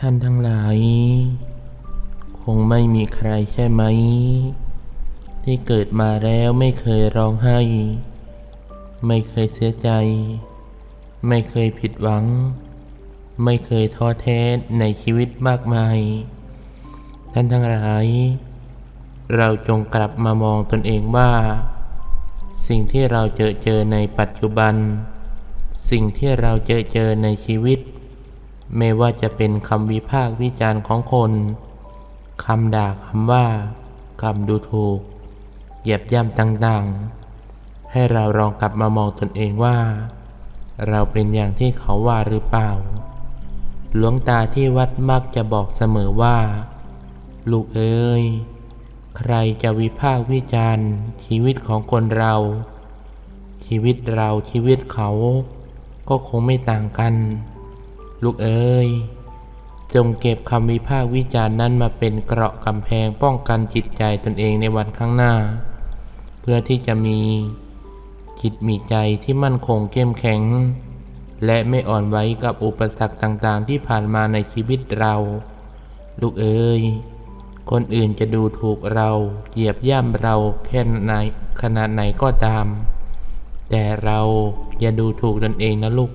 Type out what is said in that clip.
ท่านทั้งหลาย คงไม่มีใครใช่ไหม ที่เกิดมาแล้วไม่เคยร้องไห้ ไม่เคยเสียใจ ไม่เคยผิดหวัง ไม่เคยท้อแท้ในชีวิตมากมาย ท่านทั้งหลาย เราจงกลับมามองตนเองว่า สิ่งที่เราเจอเจอในปัจจุบัน สิ่งที่เราเจอเจอในชีวิต ไม่ว่าจะเป็นคำวิพากษ์วิจารณ์ของคนคำด่าคำว่าคำดูถูกเหยียบย่ำต่างๆ ให้เราลองกลับมามองตนเองว่า เราเป็นอย่างที่เขาว่าหรือเปล่า หลวงตาที่วัดมักจะบอกเสมอว่า ลูกเอ้ย ใครจะวิพากษ์วิจารณ์ ชีวิตของคนเรา ชีวิตเราชีวิตเขา ก็คงไม่ต่างกัน ลูกเอ้ยจงเก็บคำวิพากษ์วิจารณ์นั้นมาเป็นเกราะกำแพงป้องกันจิตใจตนเองในวันข้างหน้า เพื่อที่จะมีจิตมีใจที่มั่นคงเข้มแข็ง และไม่อ่อนไหวกับอุปสรรคต่างๆ ที่ผ่านมาในชีวิตเรา ลูกเอ้ยคนอื่นจะดูถูกเราเหยียบย่ำเราแค่ไหนขนาดไหนก็ตาม แต่เราอย่าดูถูกตนเองนะลูก